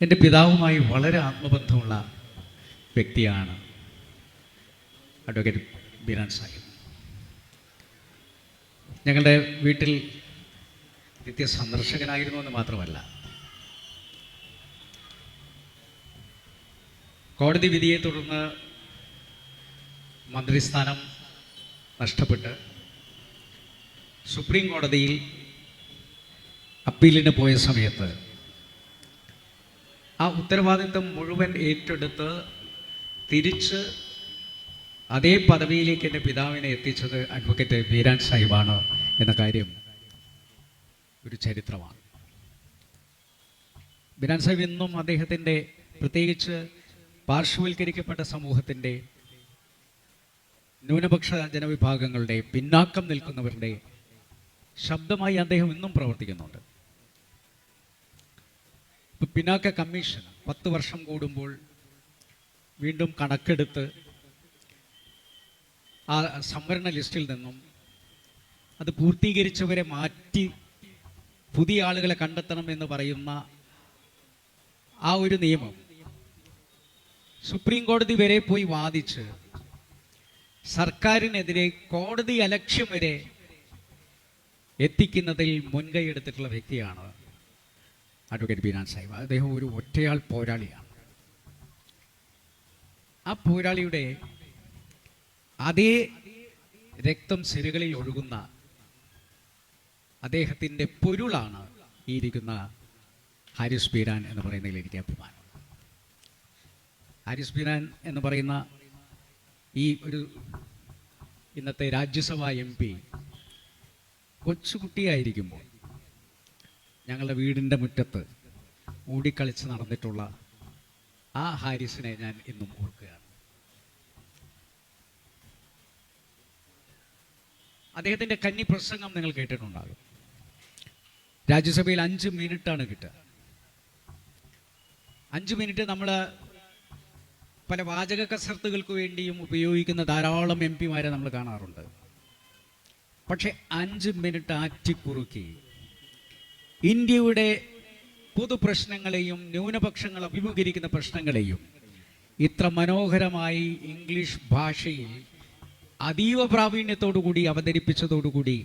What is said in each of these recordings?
എന്റെ പിതാവുമായി വളരെ ആത്മബന്ധമുള്ള വ്യക്തിയാണ് അഡ്വക്കേറ്റ് ബിരാൻ സാഹിബ്. ഞങ്ങളുടെ വീട്ടിൽ നിത്യ സന്ദർശകനായിരുന്നു എന്ന് മാത്രമല്ല കോടതി വിധിയെ തുടർന്ന് മന്ത്രിസ്ഥാനം നഷ്ടപ്പെട്ട് സുപ്രീം കോടതിയിൽ അപ്പീലിന് പോയ സമയത്ത് ആ ഉത്തരവാദിത്വം മുഴുവൻ ഏറ്റെടുത്ത് തിരിച്ച് അതേ പദവിയിലേക്ക് എന്റെ പിതാവിനെ എത്തിച്ചത് അഡ്വക്കേറ്റ് വീരാൻ സാഹിബാണ് എന്ന കാര്യം ഒരു ചരിത്രമാണ്. ബിരാൻ സാഹിബ് ഇന്നും അദ്ദേഹത്തിന്റെ പ്രത്യേകിച്ച് പാർശ്വവൽക്കരിക്കപ്പെട്ട സമൂഹത്തിന്റെ ന്യൂനപക്ഷ ജനവിഭാഗങ്ങളുടെ പിന്നാക്കം നിൽക്കുന്നവരുടെ ശബ്ദമായി അദ്ദേഹം ഇന്നും പ്രവർത്തിക്കുന്നുണ്ട്. പിന്നാക്ക കമ്മീഷൻ പത്ത് വർഷം കൂടുമ്പോൾ വീണ്ടും കണക്കെടുത്ത് ആ സംവരണ ലിസ്റ്റിൽ നിന്നും അത് പൂർത്തീകരിച്ചവരെ മാറ്റി പുതിയ ആളുകളെ കണ്ടെത്തണം എന്ന് പറയുന്ന ആ ഒരു നിയമം സുപ്രീം കോടതി വരെ പോയി വാദിച്ച് സർക്കാരിനെതിരെ കോടതി അലക്ഷ്യം വരെ എത്തിക്കുന്നതിൽ മുൻകൈ എടുത്തിട്ടുള്ള വ്യക്തിയാണ് അഡ്വക്കേറ്റ് ബീനാൻ സാഹിബ് അദ്ദേഹം ഒരു ഒറ്റയാൾ പോരാളിയാണ്. ആ പോരാളിയുടെ അതേ രക്തം സിരകളിൽ ഒഴുകുന്ന അദ്ദേഹത്തിന്റെ പൊരുളാണ് ഈ ഇരിക്കുന്ന ഹാരിസ് ബീരാൻ എന്ന് പറയുന്നതിൽ എനിക്ക് അഭിമാനം. ഹാരിസ് ബീരാൻ എന്ന് പറയുന്ന ഈ ഒരു ഇന്നത്തെ രാജ്യസഭാ എം പി കൊച്ചുകുട്ടിയായിരിക്കുമ്പോൾ ഞങ്ങളുടെ വീടിന്റെ മുറ്റത്ത് ഓടിക്കളിച്ച് നടന്നിട്ടുള്ള ആ ഹാരിസിനെ ഞാൻ ഇന്നും ഓർക്കുകയാണ്. അദ്ദേഹത്തിന്റെ കന്നി പ്രസംഗം നിങ്ങൾ കേട്ടിട്ടുണ്ടാകും. രാജ്യസഭയിൽ അഞ്ച് മിനിറ്റാണ് കിട്ടുക. അഞ്ച് മിനിറ്റ് നമ്മൾ പല വാചക കസർത്തുകൾക്ക് വേണ്ടിയും ഉപയോഗിക്കുന്ന ധാരാളം എം പിമാരെ നമ്മൾ കാണാറുണ്ട്. പക്ഷെ അഞ്ച് മിനിറ്റ് ആറ്റിക്കുറുക്കി ഇന്ത്യയുടെ പൊതുപ്രശ്നങ്ങളെയും ന്യൂനപക്ഷങ്ങൾ അഭിമുഖീകരിക്കുന്ന പ്രശ്നങ്ങളെയും ഇത്ര മനോഹരമായി ഇംഗ്ലീഷ് ഭാഷയിൽ അതീവ പ്രാവീണ്യത്തോടുകൂടി അവതരിപ്പിച്ചതോടുകൂടി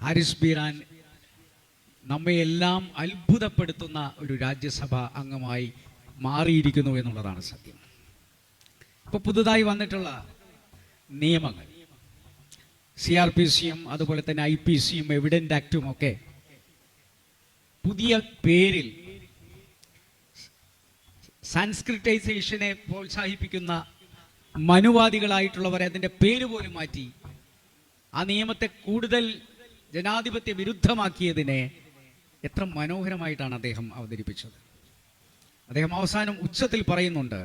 ഹാരിസ് ബീറാൻ നമ്മയെല്ലാം അത്ഭുതപ്പെടുത്തുന്ന ഒരു രാജ്യസഭ അംഗമായി മാറിയിരിക്കുന്നു എന്നുള്ളതാണ് സത്യം. ഇപ്പോൾ പുതുതായി വന്നിട്ടുള്ള നിയമങ്ങൾ സി ആർ പി സിയും അതുപോലെ തന്നെ ഐ പി സിയും എവിഡന്റ് ആക്റ്റും ഒക്കെ പുതിയ പേരിൽ സാൻസ്ക്രിറ്റൈസേഷനെ പ്രോത്സാഹിപ്പിക്കുന്ന മനുവാദികളായിട്ടുള്ളവരെ അതിന്റെ പേര് പോലും മാറ്റി ആ നിയമത്തെ കൂടുതൽ ജനാധിപത്യ വിരുദ്ധമാക്കിയതിനെ എത്ര മനോഹരമായിട്ടാണ് അദ്ദേഹം അവതരിപ്പിച്ചത്. അദ്ദേഹം അവസാനം ഉച്ചത്തിൽ പറയുന്നുണ്ട്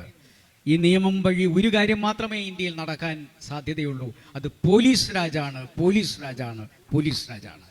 ഈ നിയമം വഴി ഒരു കാര്യം മാത്രമേ ഇന്ത്യയിൽ നടക്കാൻ സാധ്യതയുള്ളൂ. അത് പോലീസ് രാജാണ് പോലീസ് രാജാണ് പോലീസ് രാജാണ്.